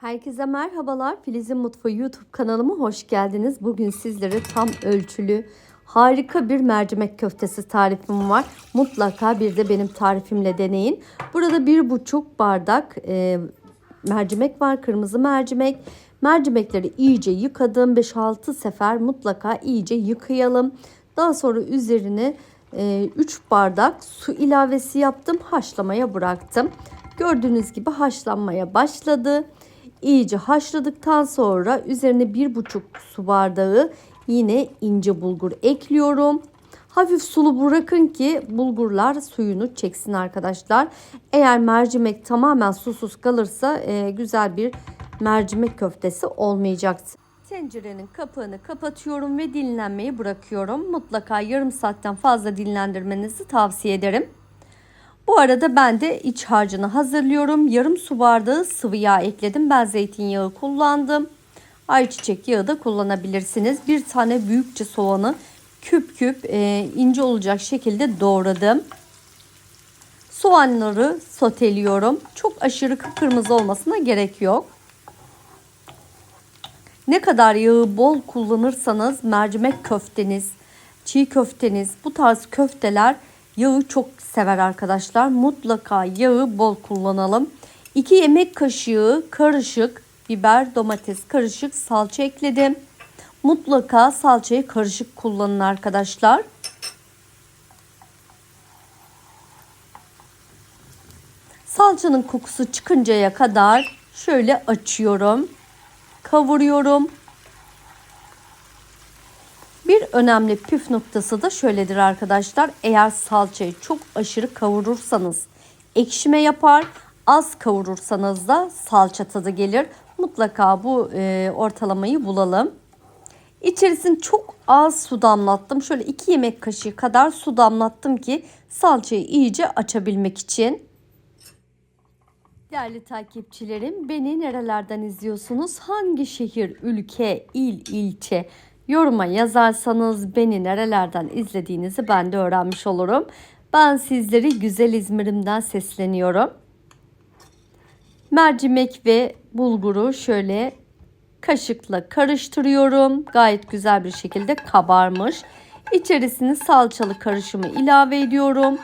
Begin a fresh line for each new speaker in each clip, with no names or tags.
Herkese merhabalar. Filiz'in Mutfağı YouTube kanalıma hoş geldiniz. Bugün sizlere tam ölçülü harika bir mercimek köftesi tarifim var. Mutlaka bir de benim tarifimle deneyin. Burada bir buçuk bardak e, mercimek var. Kırmızı mercimek. Mercimekleri iyice yıkadım. 5-6 sefer mutlaka iyice yıkayalım. Daha sonra üzerine 3 bardak su ilavesi yaptım. Haşlamaya bıraktım. Gördüğünüz gibi haşlanmaya başladı. İyice haşladıktan sonra üzerine bir buçuk su bardağı yine ince bulgur ekliyorum. Hafif sulu bırakın ki bulgurlar suyunu çeksin arkadaşlar. Eğer mercimek tamamen susuz kalırsa e, güzel bir mercimek köftesi olmayacaktır. Tencerenin kapağını kapatıyorum ve dinlenmeyi bırakıyorum. Mutlaka yarım saatten fazla dinlendirmenizi tavsiye ederim. Bu arada ben de iç harcını hazırlıyorum. Yarım su bardağı sıvı yağ ekledim. Ben zeytinyağı kullandım. Ayçiçek yağı da kullanabilirsiniz. Bir tane büyükçe soğanı küp küp e, ince olacak şekilde doğradım. Soğanları soteliyorum. Çok aşırı kıpkırmızı olmasına gerek yok. Ne kadar yağı bol kullanırsanız mercimek köfteniz, çiğ köfteniz bu tarz köfteler yağı çok sever arkadaşlar. Mutlaka yağı bol kullanalım. 2 yemek kaşığı karışık biber, domates karışık salça ekledim. Mutlaka salçayı karışık kullanın arkadaşlar. Salçanın kokusu çıkıncaya kadar şöyle açıyorum. Kavuruyorum. Bir önemli püf noktası da şöyledir arkadaşlar. Eğer salçayı çok aşırı kavurursanız ekşime yapar. Az kavurursanız da salça tadı gelir. Mutlaka bu e, ortalamayı bulalım. İçerisine çok az su damlattım. Şöyle 2 yemek kaşığı kadar su damlattım ki salçayı iyice açabilmek için. Değerli takipçilerim beni nerelerden izliyorsunuz? Hangi şehir, ülke, il, ilçe yoruma yazarsanız beni nerelerden izlediğinizi ben de öğrenmiş olurum. Ben sizleri güzel İzmir'imden sesleniyorum. Mercimek ve bulguru şöyle kaşıkla karıştırıyorum. Gayet güzel bir şekilde kabarmış. İçerisine salçalı karışımı ilave ediyorum.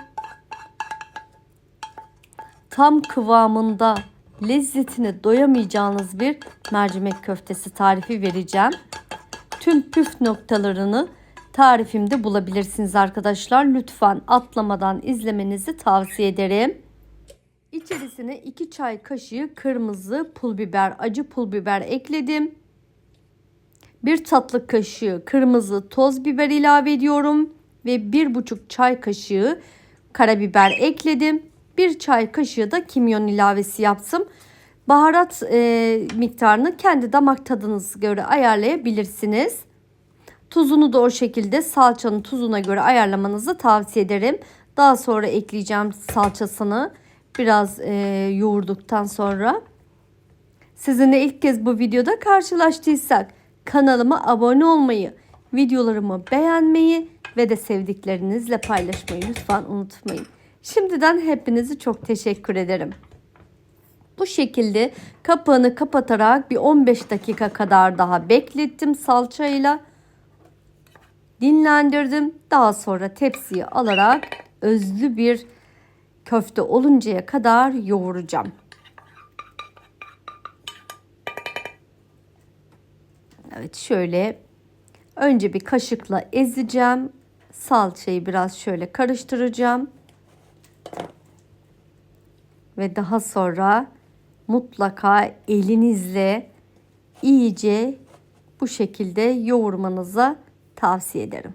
Tam kıvamında lezzetine doyamayacağınız bir mercimek köftesi tarifi vereceğim. Tüm püf noktalarını tarifimde bulabilirsiniz arkadaşlar. Lütfen atlamadan izlemenizi tavsiye ederim. İçerisine 2 çay kaşığı kırmızı pul biber, acı pul biber ekledim. 1 tatlı kaşığı kırmızı toz biber ilave ediyorum ve 1,5 çay kaşığı karabiber ekledim. 1 çay kaşığı da kimyon ilavesi yaptım. Baharat e, miktarını kendi damak tadınıza göre ayarlayabilirsiniz. Tuzunu da o şekilde salçanın tuzuna göre ayarlamanızı tavsiye ederim. Daha sonra ekleyeceğim salçasını biraz e, yoğurduktan sonra. Sizinle ilk kez bu videoda karşılaştıysak kanalıma abone olmayı, videolarımı beğenmeyi ve de sevdiklerinizle paylaşmayı lütfen unutmayın. Şimdiden hepinizi çok teşekkür ederim. Bu şekilde kapağını kapatarak bir 15 dakika kadar daha beklettim salçayla. Dinlendirdim. Daha sonra tepsiye alarak özlü bir köfte oluncaya kadar yoğuracağım. Evet şöyle önce bir kaşıkla ezeceğim. Salçayı biraz şöyle karıştıracağım. Ve daha sonra mutlaka elinizle iyice bu şekilde yoğurmanıza tavsiye ederim.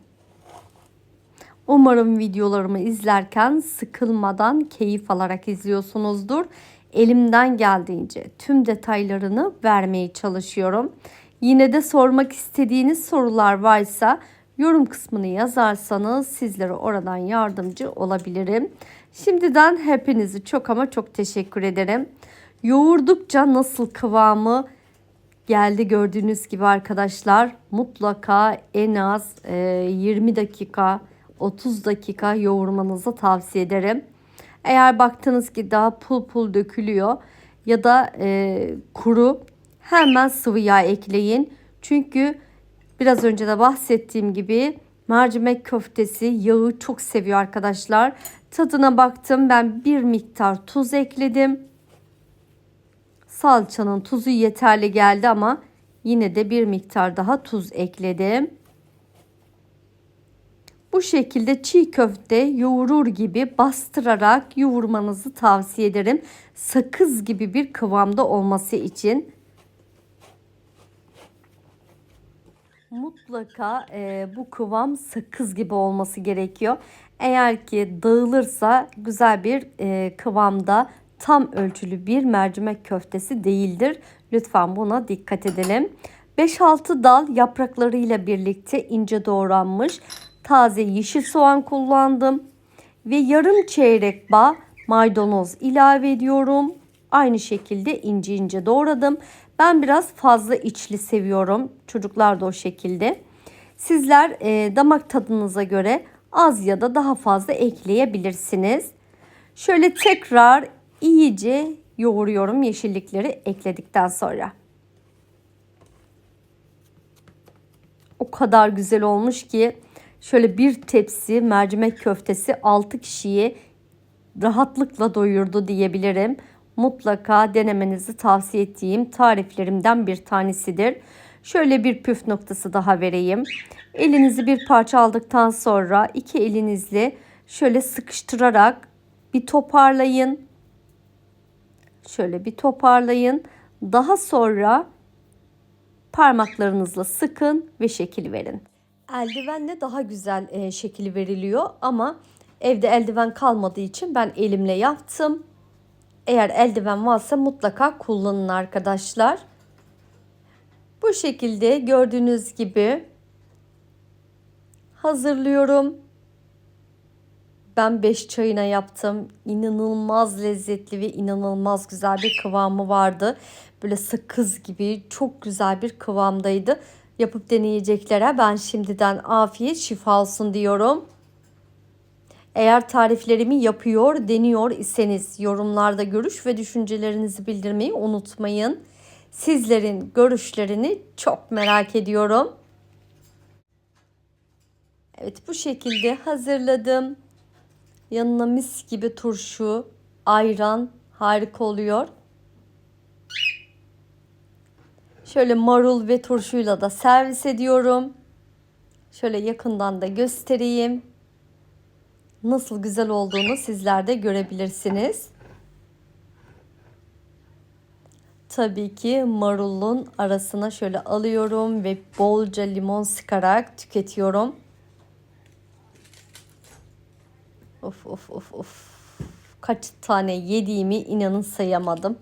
Umarım videolarımı izlerken sıkılmadan keyif alarak izliyorsunuzdur. Elimden geldiğince tüm detaylarını vermeye çalışıyorum. Yine de sormak istediğiniz sorular varsa yorum kısmını yazarsanız sizlere oradan yardımcı olabilirim. Şimdiden hepinizi çok ama çok teşekkür ederim. Yoğurdukça nasıl kıvamı geldi gördüğünüz gibi arkadaşlar. Mutlaka en az 20 dakika 30 dakika yoğurmanızı tavsiye ederim. Eğer baktınız ki daha pul pul dökülüyor ya da e, kuru hemen sıvı yağ ekleyin. Çünkü biraz önce de bahsettiğim gibi mercimek köftesi yağı çok seviyor arkadaşlar. Tadına baktım ben bir miktar tuz ekledim. Salçanın tuzu yeterli geldi ama yine de bir miktar daha tuz ekledim. Bu şekilde çiğ köfte yoğurur gibi bastırarak yoğurmanızı tavsiye ederim. Sakız gibi bir kıvamda olması için. Mutlaka e, bu kıvam sakız gibi olması gerekiyor. Eğer ki dağılırsa güzel bir e, kıvamda tam ölçülü bir mercimek köftesi değildir. Lütfen buna dikkat edelim. 5-6 dal yapraklarıyla birlikte ince doğranmış taze yeşil soğan kullandım. Ve yarım çeyrek bağ maydanoz ilave ediyorum. Aynı şekilde ince ince doğradım. Ben biraz fazla içli seviyorum. Çocuklar da o şekilde. Sizler e, damak tadınıza göre az ya da daha fazla ekleyebilirsiniz. Şöyle tekrar iyice yoğuruyorum yeşillikleri ekledikten sonra. O kadar güzel olmuş ki şöyle bir tepsi mercimek köftesi 6 kişiyi rahatlıkla doyurdu diyebilirim. Mutlaka denemenizi tavsiye ettiğim tariflerimden bir tanesidir. Şöyle bir püf noktası daha vereyim. Elinizi bir parça aldıktan sonra iki elinizle şöyle sıkıştırarak bir toparlayın. Şöyle bir toparlayın. Daha sonra parmaklarınızla sıkın ve şekil verin. Eldivenle daha güzel e, şekil veriliyor ama evde eldiven kalmadığı için ben elimle yaptım. Eğer eldiven varsa mutlaka kullanın arkadaşlar. Bu şekilde gördüğünüz gibi hazırlıyorum. Ben 5 çayına yaptım. İnanılmaz lezzetli ve inanılmaz güzel bir kıvamı vardı. Böyle sakız gibi çok güzel bir kıvamdaydı. Yapıp deneyeceklere ben şimdiden afiyet şifa olsun diyorum. Eğer tariflerimi yapıyor, deniyor iseniz yorumlarda görüş ve düşüncelerinizi bildirmeyi unutmayın. Sizlerin görüşlerini çok merak ediyorum. Evet bu şekilde hazırladım. Yanına mis gibi turşu, ayran harika oluyor. Şöyle marul ve turşuyla da servis ediyorum. Şöyle yakından da göstereyim. Nasıl güzel olduğunu sizler de görebilirsiniz. Tabii ki marulun arasına şöyle alıyorum ve bolca limon sıkarak tüketiyorum. Of of of of. Kaç tane yediğimi inanın sayamadım.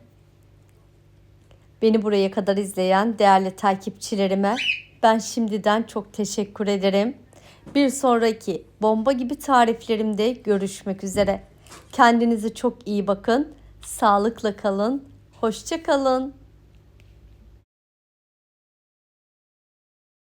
Beni buraya kadar izleyen değerli takipçilerime ben şimdiden çok teşekkür ederim. Bir sonraki bomba gibi tariflerimde görüşmek üzere. Kendinize çok iyi bakın. Sağlıkla kalın. Hoşça kalın.